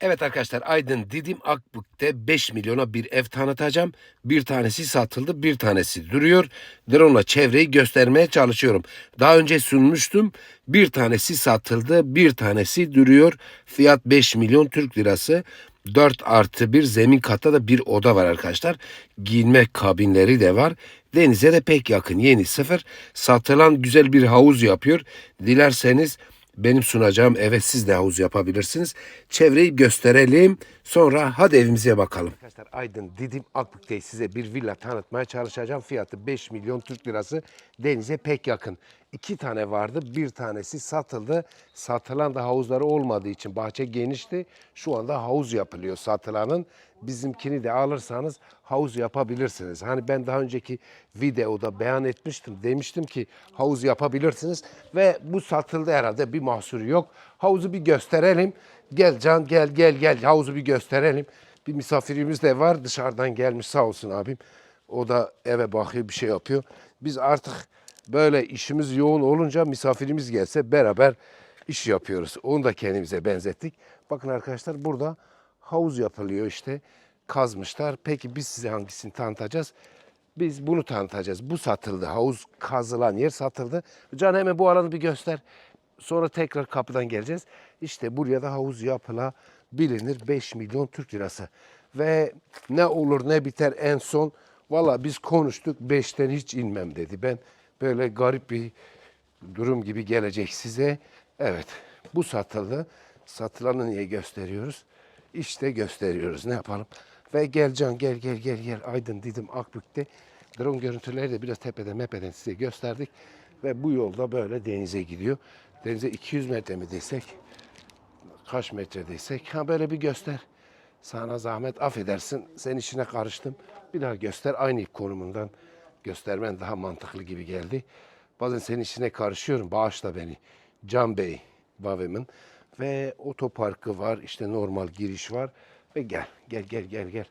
Evet arkadaşlar Aydın Didim Akbük'te 5 milyona bir ev tanıtacağım. Bir tanesi satıldı bir tanesi duruyor. Drone'la çevreyi göstermeye çalışıyorum. Daha önce sunmuştum. Bir tanesi satıldı bir tanesi duruyor. Fiyat 5 milyon Türk lirası. 4 artı bir zemin katta da bir oda var arkadaşlar. Giyinme kabinleri de var. Denize de pek yakın yeni sıfır. Satılan güzel bir havuz yapıyor. Dilerseniz benim sunacağım eve siz de havuz yapabilirsiniz. Çevreyi gösterelim. Sonra hadi evimize bakalım. Arkadaşlar Aydın Didim Akbük'teyiz. Size bir villa tanıtmaya çalışacağım. Fiyatı 5 milyon Türk lirası. Denize pek yakın. İki tane vardı. Bir tanesi satıldı. Satılan da havuzları olmadığı için bahçe genişti. Şu anda havuz yapılıyor satılanın. Bizimkini de alırsanız havuz yapabilirsiniz. Hani ben daha önceki videoda beyan etmiştim. Demiştim ki havuz yapabilirsiniz ve bu satıldı herhalde bir mahsuru yok. Havuzu bir gösterelim. Gel Can gel gel gel havuzu bir gösterelim. Bir misafirimiz de var dışarıdan gelmiş sağ olsun abim. O da eve bakıyor bir şey yapıyor. Biz artık böyle işimiz yoğun olunca misafirimiz gelse beraber iş yapıyoruz. Onu da kendimize benzettik. Bakın arkadaşlar burada havuz yapılıyor işte. Kazmışlar. Peki biz size hangisini tanıtacağız? Biz bunu tanıtacağız. Bu satıldı. Havuz kazılan yer satıldı. Can hemen bu alanı bir göster. Sonra tekrar kapıdan geleceğiz. İşte buraya da havuz yapılabilir. 5 milyon Türk lirası. Ve ne olur ne biter en son. Valla biz konuştuk 5'ten hiç inmem dedi. Ben böyle garip bir durum gibi gelecek size. Evet bu satıldı. Satılanı niye gösteriyoruz? İşte gösteriyoruz. Ne yapalım? Ve gel Can gel gel gel gel. Aydın dedim Akbük'te. Drone görüntüleri de biraz tepeden mepeden size gösterdik. Ve bu yolda böyle denize gidiyor. Denize 200 metre mi desek? Kaç metre desek? Ha böyle bir göster. Sana zahmet affedersin. Sen işine karıştım. Bir daha göster. Aynı konumundan göstermen daha mantıklı gibi geldi. Bazen senin işine karışıyorum. Bağışla beni. Can Bey Bavem'in ve otoparkı var. İşte normal giriş var. Ve gel, gel, gel, gel, gel.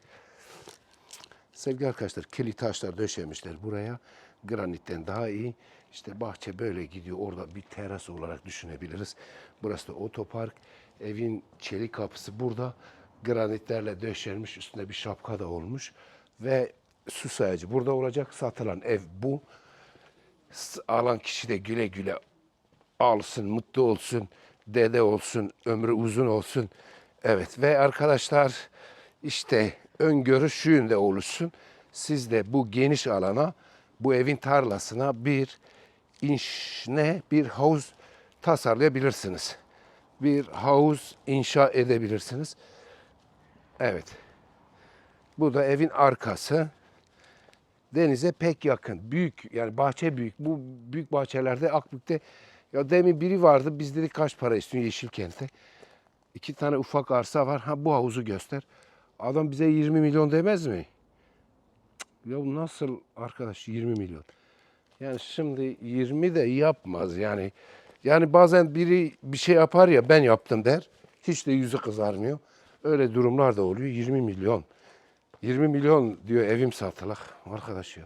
Sevgili arkadaşlar, kilit taşlar döşemişler buraya. Granitten daha iyi. İşte bahçe böyle gidiyor. Orada bir teras olarak düşünebiliriz. Burası da otopark. Evin çelik kapısı burada. Granitlerle döşenmiş. Üstünde bir şapka da olmuş. Ve su sayacı burada olacak. Satılan ev bu. Alan kişi de güle güle alsın, mutlu olsun, dede olsun, ömrü uzun olsun. Evet ve arkadaşlar işte öngörü şu yönde oluşsun. Siz de bu geniş alana, bu evin tarlasına bir inş ne bir havuz tasarlayabilirsiniz. Bir havuz inşa edebilirsiniz. Evet. Bu da evin arkası. Denize pek yakın. Büyük yani bahçe büyük. Bu büyük bahçelerde Akbük'te ya demin biri vardı. Biz dedik kaç para istiyorsun Yeşilkent'te. İki tane ufak arsa var. Ha bu havuzu göster. Adam bize 20 milyon demez mi? Ya bu nasıl arkadaş 20 milyon? Yani şimdi 20 de yapmaz yani. Yani bazen biri bir şey yapar ya ben yaptım der. Hiç de yüzü kızarmıyor. Öyle durumlar da oluyor. 20 milyon. 20 milyon diyor evim satılık arkadaş ya.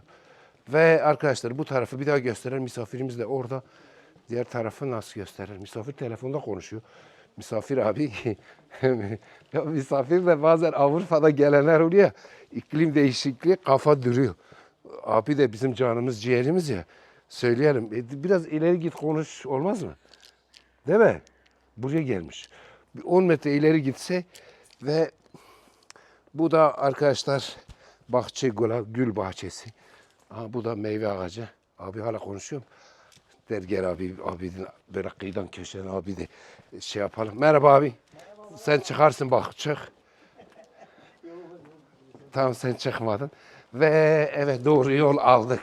Ve arkadaşlar bu tarafı bir daha gösterir. Misafirimiz de orada. Diğer tarafı nasıl gösterir? Misafir telefonda konuşuyor. Misafir abi, ya misafir de bazen Avrupa'da gelenler oluyor. iklim değişikliği kafa duruyor. Abi de bizim canımız ciğerimiz ya. Söyleyelim. E, biraz ileri git konuş olmaz mı? Değil mi? Buraya gelmiş. Bir 10 metre ileri gitse ve bu da arkadaşlar bahçe gül, bahçesi. Aha, bu da meyve ağacı. Abi hala konuşuyorum. Der gel abi, abi de böyle kıyıdan köşeden abi de şey yapalım. Merhaba abi. Sen çıkarsın bak çık. Tamam sen çıkmadın. Ve evet doğru yol aldık.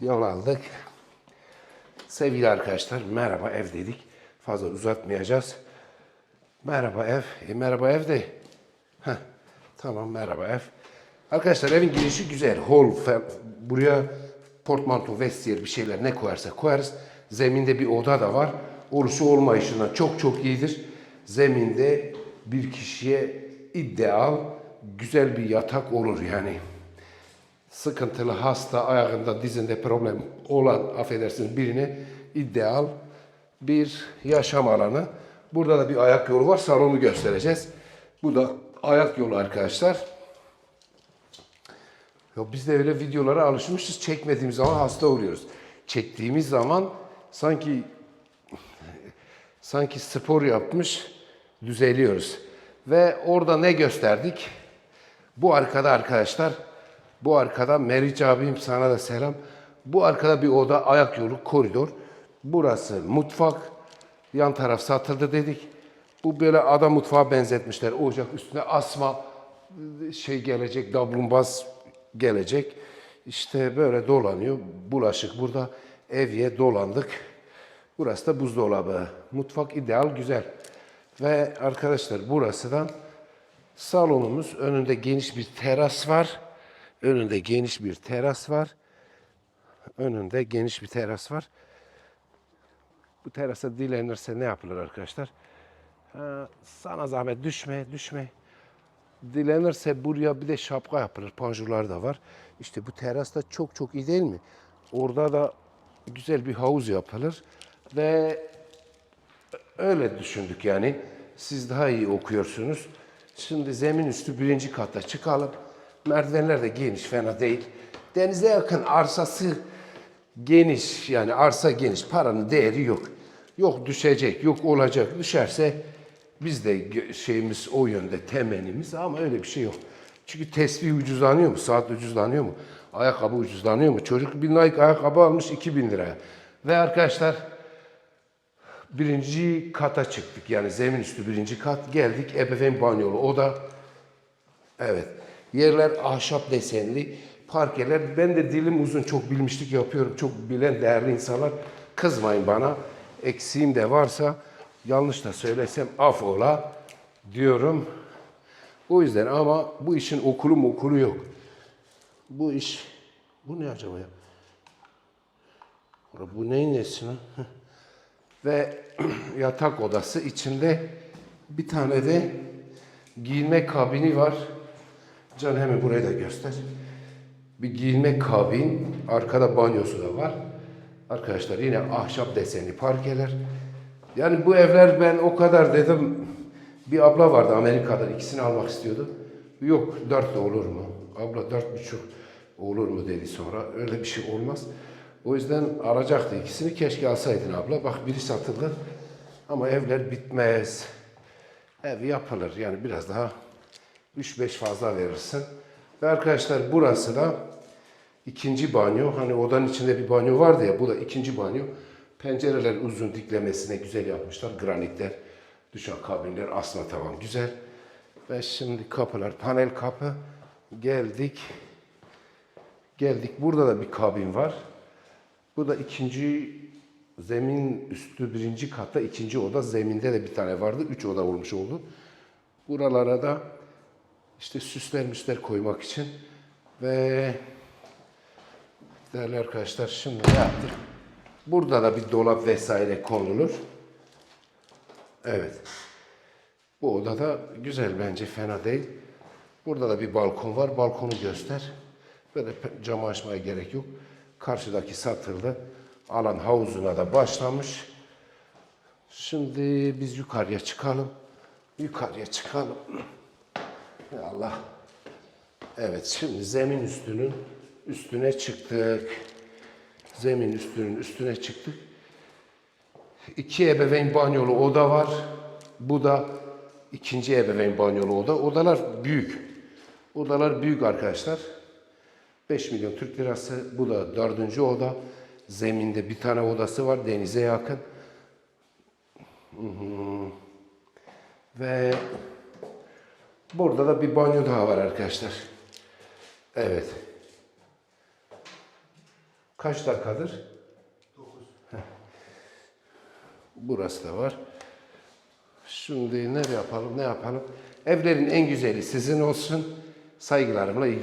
Yol aldık. Sevgili arkadaşlar merhaba ev dedik. Fazla uzatmayacağız. Merhaba ev. E, merhaba ev de. Heh, tamam merhaba ev. Arkadaşlar evin girişi güzel. Hol buraya portmanto, vestiyer bir şeyler ne koyarsa koyarız. Zeminde bir oda da var. Oluşu olmayışından çok çok iyidir. Zeminde bir kişiye ideal güzel bir yatak olur yani sıkıntılı hasta ayağında dizinde problem olan affedersiniz birine ideal bir yaşam alanı. Burada da bir ayak yolu var. Salonu göstereceğiz. Bu da ayak yolu arkadaşlar. Ya biz de öyle videolara alışmışız. Çekmediğimiz zaman hasta oluyoruz. Çektiğimiz zaman sanki sanki spor yapmış düzeliyoruz. Ve orada ne gösterdik? Bu arkada arkadaşlar, bu arkada Meriç abim sana da selam. Bu arkada bir oda, ayak yolu, koridor. Burası mutfak. Yan taraf satıldı dedik. Bu böyle ada mutfağa benzetmişler. Ocak üstüne asma şey gelecek, dablumbaz gelecek. İşte böyle dolanıyor. Bulaşık burada. Evye dolandık. Burası da buzdolabı. Mutfak ideal, güzel. Ve arkadaşlar burası da salonumuz. Önünde geniş bir teras var. Önünde geniş bir teras var. Önünde geniş bir teras var. Bu terasa dilenirse ne yapılır arkadaşlar? Ha, sana zahmet düşme, düşme. Dilenirse buraya bir de şapka yapılır. Panjurlar da var. İşte bu teras da çok çok iyi değil mi? Orada da güzel bir havuz yapılır. Ve öyle düşündük yani. Siz daha iyi okuyorsunuz. Şimdi zemin üstü birinci kata çıkalım. Merdivenler de geniş, fena değil. Denize yakın arsası geniş yani arsa geniş. Paranın değeri yok. Yok düşecek, yok olacak. Düşerse biz de şeyimiz o yönde temennimiz ama öyle bir şey yok. Çünkü tesbih ucuzlanıyor mu? Saat ucuzlanıyor mu? Ayakkabı ucuzlanıyor mu? Çocuk bir Nike ayakkabı almış 2000 liraya. Ve arkadaşlar birinci kata çıktık. Yani zemin üstü birinci kat. Geldik ebeveyn banyolu oda. Evet. Yerler ahşap desenli. Parkeler. Ben de dilim uzun çok bilmişlik yapıyorum. Çok bilen değerli insanlar. Kızmayın bana. Eksiğim de varsa yanlış da söylesem affola diyorum. O yüzden ama bu işin okulu okulu yok. Bu iş bu ne acaba ya? Bu neyin nesi lan? Ve yatak odası içinde bir tane de giyinme kabini var. Can hemen burayı da göster. Bir giyinme kabin, arkada banyosu da var. Arkadaşlar yine ahşap desenli parkeler. Yani bu evler ben o kadar dedim. Bir abla vardı Amerika'dan ikisini almak istiyordu. Yok dört de olur mu? Abla dört buçuk olur mu dedi sonra. Öyle bir şey olmaz. O yüzden alacaktı ikisini. Keşke alsaydın abla. Bak biri satıldı. Ama evler bitmez. Ev yapılır. Yani biraz daha 3-5 fazla verirsin. Ve arkadaşlar burası da ikinci banyo. Hani odanın içinde bir banyo vardı ya. Bu da ikinci banyo. Pencereler uzun diklemesine güzel yapmışlar. Granitler, düşen kabinler, asma tavan güzel. Ve şimdi kapılar, panel kapı. Geldik. Geldik. Burada da bir kabin var. Bu da ikinci zemin üstü birinci katta ikinci oda. Zeminde de bir tane vardı. Üç oda olmuş oldu. Buralara da işte süsler müsler koymak için ve değerli arkadaşlar şimdi ne yaptık? Burada da bir dolap vesaire konulur. Evet. Bu oda da güzel bence fena değil. Burada da bir balkon var. Balkonu göster. Böyle camı açmaya gerek yok. Karşıdaki satıldı. Alan havuzuna da başlamış. Şimdi biz yukarıya çıkalım. Yukarıya çıkalım. Allah. Evet şimdi zemin üstünün üstüne çıktık. Zemin üstünün üstüne çıktık. İki ebeveyn banyolu oda var. Bu da ikinci ebeveyn banyolu oda. Odalar büyük. Odalar büyük arkadaşlar. 5 milyon Türk lirası. Bu da dördüncü oda. Zeminde bir tane odası var denize yakın. Ve burada da bir banyo daha var arkadaşlar. Evet. Kaç dakikadır? 9. Burası da var. Şimdi ne yapalım ne yapalım? Evlerin en güzeli sizin olsun. Saygılarımla iyi.